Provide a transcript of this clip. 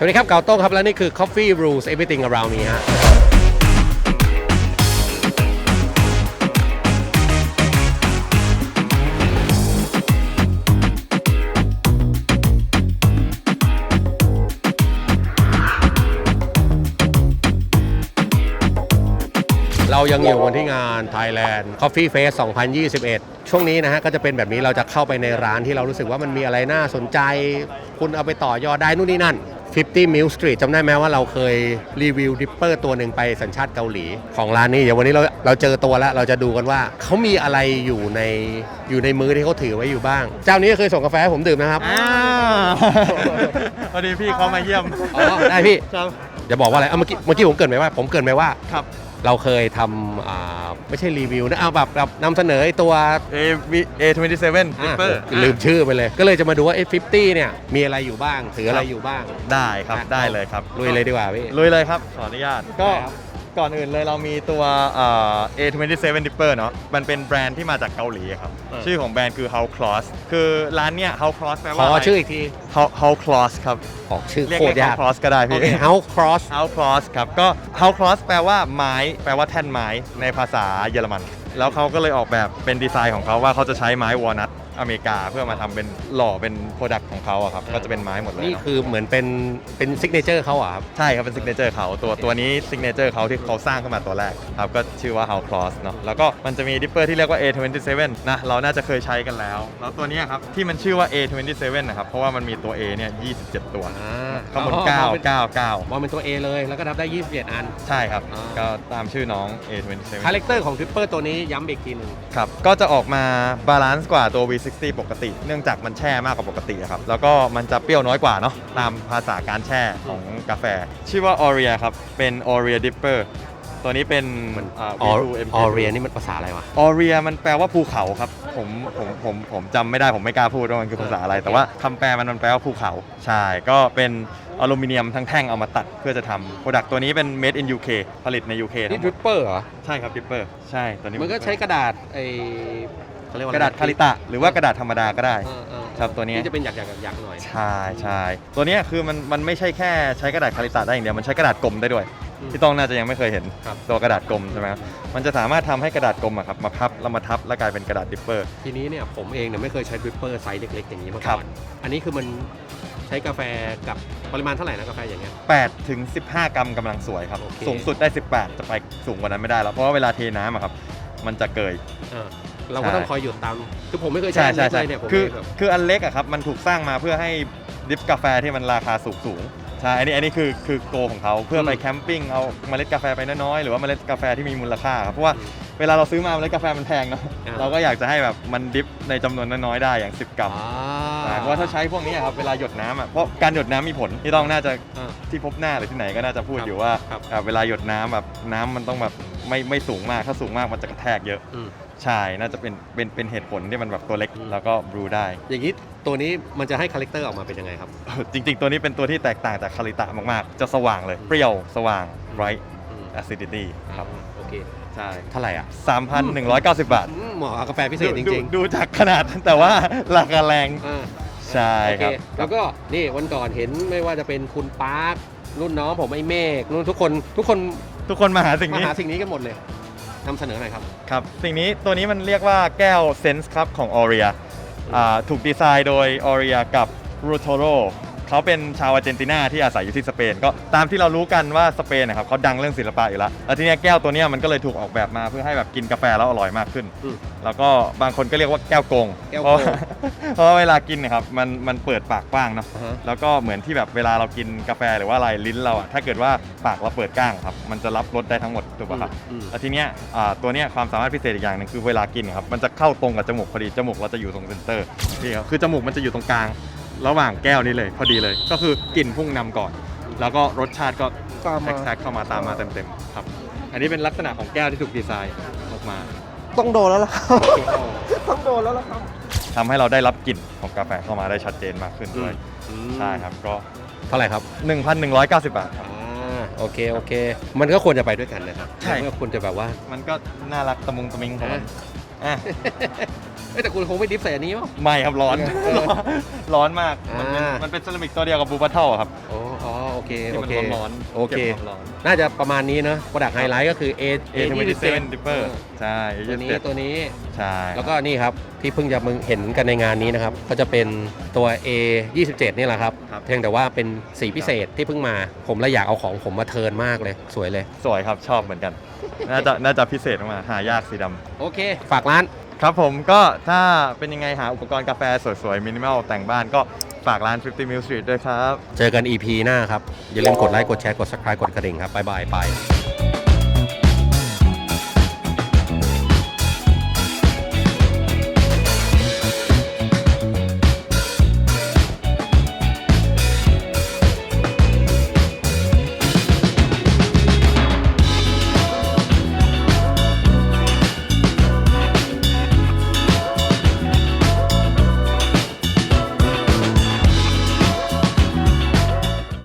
สวัสดีครับเกาโต้งครับ และนี่คือ Coffee Rules Everything Around Me ฮะเรายังอยู่กันที่งาน Thailand Coffee Fest 2021 ช่วงนี้นะฮะก็จะเป็นแบบนี้เราจะเข้าไปในร้านที่เรารู้สึกว่ามันมีอะไรน่าสนใจ คุณเอาไปต่อยอดได้นู่นนี่นั่น 50 Mill Street จำได้ไหมว่าเราเคยรีวิวดิปเปอร์ตัวหนึ่งไปสัญชาติเกาหลี ของร้านนี้ เดี๋ยววันนี้เราเราเจอตัวแล้ว เราจะดูกันว่าเขามีอะไรอยู่ในอยู่ในมือที่เขาถือไว้อยู่บ้าง เจ้านี้เคยส่งกาแฟให้ผมดื่มนะครับอ่าพอดีพี่เขามาเยี่ยมอ๋อได้พี่ ครับ อย่าบอกว่าอะไรเอาเมื่อกี้เมื่อกี้ผมเกรินไปว่า ผมเกรินไปว่า ครับ เราเคยทำอ่าไม่ใช่รีวิวนะเอาแบบแบบนำเสนอไอ้ตัว A V A 27อะ Flipper ลืมชื่อไปเลย ก็เลยจะมาดูว่าไอ้50 เนี่ยมีอะไรอยู่บ้างถืออะไรอยู่บ้าง ได้ครับอะได้เลยครับลุยเลยดีกว่าพี่ลุยเลยครับขออนุญาตก็ได้ครับ ก่อนอื่นเลยเรามีตัวเอ่อ A27 Dipper เนาะมันเป็นแบรนด์ที่มาจากเกาหลีครับ เออ ชื่อของแบรนด์คือ House Cross คือร้านเนี้ย House Cross แปลขว่าออะไร ชื่ออีกที House House Cross ครับออกชื่อเรียกโคตรเรียกยาก House Cross ก็ได้โอพี่ เค House Cross House Cross ครับก็ House Cross แปลว่าไม้ แปลว่าแท่นไม้ในภาษาเยอรมัน แล้วเขาก็เลยออกแบบเป็นดีไซน์ของเขาว่าเขาจะใช้ไม้วอลนัท อเมริกาเพื่อมาทำเป็นหล่อเป็นโปรดักต์ของเขาอะครับก็จะเป็นไม้หมดเลยนี่เนาะคือเหมือนเป็นเป็นซิกเนเจอร์เขาเหรอะครับ ใช่ครับเป็นซิกเนเจอร์เขาตัวตัวนี้ซิกเนเจอร์เขาที่เขาสร้างขึ้นมาตัวแรกครับก็ชื่อว่า House Cross เนาะแล้วก็มันจะมีดิปเปอร์ที่เรียกว่า A27 นะเราน่าจะเคยใช้กันแล้ว แล้วตัวเนี้ยครับที่มันชื่อว่า A27 นะครับเพราะว่ามันมีตัว A เนี่ย27 ตัวอ่าข้างบนอ๋อ9เป็น9มองเป็นตัว A เลยแล้วก็นับได้ 21 อัน9ใช่ครับ อ่า ก็ตามชื่อน้อง A27 คาแรคเตอร์ของทริปเปอร์ตัวนี้ย้ำอีกทีหนึ่ง ครับ ก็จะออกมาบาลานซ์กว่าตัว V60 ปกติ เนื่องจากมันแช่มากกว่าปกติอะครับ แล้วก็มันจะเปรี้ยวน้อยกว่าเนาะตามภาษาการแช่ของกาแฟ ชื่อว่า Aurea ครับ เป็น Aurea Dipper ตัวนี้เป็นมันอ่าออ V2 MK ออเรียนี่มันภาษาอะไรวะ Aurea มันแปลว่าภูเขาครับ ผมผมผมผมจำไม่ได้ผมไม่กล้าพูดว่ามันคือภาษาอะไร แต่ว่าคำแปลมันมันแปลว่าภูเขา ใช่ ก็เป็นอลูมิเนียมทั้งแท่งเอามาตัดเพื่อจะทำโปรดักต์ตัวนี้เป็น made in UK ผลิตใน UK ทั้นี่งหทมริดปเปอร์เหรอ ใช่ครับ Dipper ใช่ตัวนี้มันก็ใช้กระดาษไอ เขาเรียกว่กระดาษคาริตะ หรือว่ากระดาษธรรมดาก็ได้ เออเออครับตัวเนี้ย ที่จะเป็นหยักหยักหยักๆหน่อย ใช่ใช่ตัวเนี้ยคือมันมันไม่ใช่แค่ใช้กระดาษคาริตะได้อย่างเดียวมันใช้กระดาษกลมได้ด้วยอืมพี่ต้องน่าจะยังไม่เคยเห็นครับ ตัวกระดาษกลมใช่ไหมครับมันจะสามารถทำให้กระดาษกลมอะครับมาพับแล้วมาทับแล้วกลายเป็นกระดาษดิปเปอร์ ทีนี้เนี่ยผมเองเนี่ยไม่เคยใช้ทริปเปอร์ไซส์เล็กๆอย่างนี้มาครัก่อบ น อันนี้คือมันใช้กาแฟกับปริมาณเท่าไหร่นะกาแฟอย่างเงี้ย 8ถึง15 กรัมกำลังสวยครับ โอเค สูงสุดได้ 18 จะไปสูงกว่านั้นไม่ได้แล้วเพราะว่าเวลาเทน้ำอะครับมันจะเกย เออ เราก็ต้องคอยหยุดตามคือผมไม่เคยใช่ใช้ใช่อันใช่เล็กเลยเนี่ยผมคือเลยแบบคืออันเล็กอะครับมันถูกสร้างมาเพื่อให้ดริฟกาแฟที่มันราคาสูงสูงๆใช่อันนี้อันนี้คือคือโกของเขาเพื่อไปแคมปิ้งเอาเมล็ดกาแฟไปน้อยๆหรือว่าเมล็ดกาแฟที่มีมูลค่าครับเพราะว่า เวลาเราซื้อมาเมล็ดกาแฟมันแพงเนาะอ่า เราก็อยากจะให้แบบมันดริฟในจำนวนน้อยๆได้อย่าง 10 กรัมอ่าใช่เพราะว่าถ้าใช้พวกนี้อะครับเวลาหยดน้ำอะเพราะการหยดน้ำมีผลที่ต้องน่าจะอ่า ที่พบหน้าหรือที่ไหนก็น่าจะพูดครับอยู่ว่าครับ อ่าเวลาหยดน้ำแบบน้ำมันต้องแบบไม่ไม่สูงมากถ้าสูงมากมันจะกระแทกเยอะอืม ใช่น่าจะเป็นเป็นเป็นเหตุผลที่มันแบบตัวเล็กอืม แล้วก็บรูได้ อย่างนี้ตัวนี้มันจะให้คาแรคเตอร์ออกมาเป็นยังไงครับ จริงๆ ตัวนี้เป็นตัวที่แตกต่างจากคาริตะมากๆ จะสว่างเลย เปรี้ยว สว่าง bright อืม acidity ครับ โอเคใช่เท่าไหร่อะ 3,190 บาท อืมเหมาะกับกาแฟพิเศษจดูริงดูจากขนาด แต่ว่าราคาแรงๆอ่าใช่โอคเครับ แล้วก็นี่วันก่อนเห็นไม่ว่าจะเป็นคุณปาร์ครุ่นน้องผมไอ้เมฆรุ่นทุกคนทุกคนทุกคนมาหาสิ่งมานี้ หาสิ่งนี้กันหมดเลยนำเสนอหน่อยครับ ครับ สิ่งนี้ตัวนี้มันเรียกว่าแก้วเซนส์ครับของ o r i a อ่าถูกดีไซน์โดย o r i a กับ r u t o r o เขาเป็นชาวอาร์เจนตินาที่อาศัยอยู่ที่สเปน ก็ตามที่เรารู้กันว่าสเปนนะครับเขาดังเรื่องศิลปะอยู่แล้วแล้วทีเนี้ยแก้วตัวเนี้ยมันก็เลยถูกออกแบบมาเพื่อให้แบบกินกาแฟแล้วอร่อยมากขึ้น อืมแล้วก็บางคนก็เรียกว่าแก้วโกงแก้วเพโกงราะเพราะว่าเวลากินเนะครับมันมันเปิดปากกว้างเนาะ อ่าฮะ แล้วก็เหมือนที่แบบเวลาเรากินกาแฟหรือว่าอะไรลิ้นเราอะถ้าเกิดว่าปากเราเปิดกว้างครับ มันจะรับรสได้ทั้งหมดถูกป่ะครับอืมแล้วทีเนี้ยอ่าตัวเนี้ยความสามารถพิเศษอีกอย่างหนึ่งคือเวลากินครับมันจะเข้าตรงกับจมูกพอดีจมูกเราจะอยู่ตรงเซนเตอร์นี่ครับคือจมูกมันจะอยู่ตรงกลาง ระหว่างแก้วนี้เลย พอดีเลย ก็คือกลิ่นพุ่งนำก่อน แล้วก็รสชาติก็ตามมา แท็กเข้ามาตามมาเต็มๆครับ อันนี้เป็นลักษณะของแก้วที่ถูกดีไซน์ออกมา ต้องโดนแล้วล่ะครับ ต้องโดนแล้วล่ะครับ ทำให้เราได้รับกลิ่นของกาแฟเข้ามาได้ชัดเจนมากขึ้นด้วยอืมใช่ครับก็ เท่าไหร่ครับ 1,190 บาทครับ อ่าโอเค โอเค มันก็ควรจะไปด้วยกันนะครับใช่ มันก็ควรจะแบบว่า มันก็น่ารักตะมุงตะมิงของมันอะ เอ้ยแต่คุณคงไม่ดิฟใส่อันนี้มั้ง ไม่ครับร้อน เออร้อนมาก มันเป็นอ่ามั มันเป็นเซรามิกตัวเดียวกับบูบัตเทิลครับอ๋ออ๋อโอเคที่โอมันเคร้อนๆโอเค ก็บร้อน น่าจะประมาณนี้เนอะโปรดักไฮไลท์ก็คือ A ๆ A27 Dipper ใช่ตัวนี้ A27 ตัวนี้ ใช่แล้วก็นี่ครับ ที่เพิ่งจะมึงเห็นกันในงานนี้นะครับ ก็จะเป็นตัว A 27นี่แหละครับ ครับ เพียงแต่ว่าเป็นสีพิเศษที่เพิ่งมา ผมเลยอยากเอาของผมมาเทิร์นมากเลย สวยเลย สวยครับชอบเหมือนกัน น่าจะน่าจะพิเศษมากๆหายากสีดำ โอเค ฝากร้าน ครับผมก็ถ้าเป็นยังไงหาอุปกรณ์กาแฟสวยๆ มินิมอลแต่งบ้านก็ฝากร้าน 50 Mill Street ด้วยครับ เจอกัน EP หน้าครับ อย่าลืมกดไลค์ กดแชร์ กด subscribe กดกระดิ่งครับ บ๊ายบายไป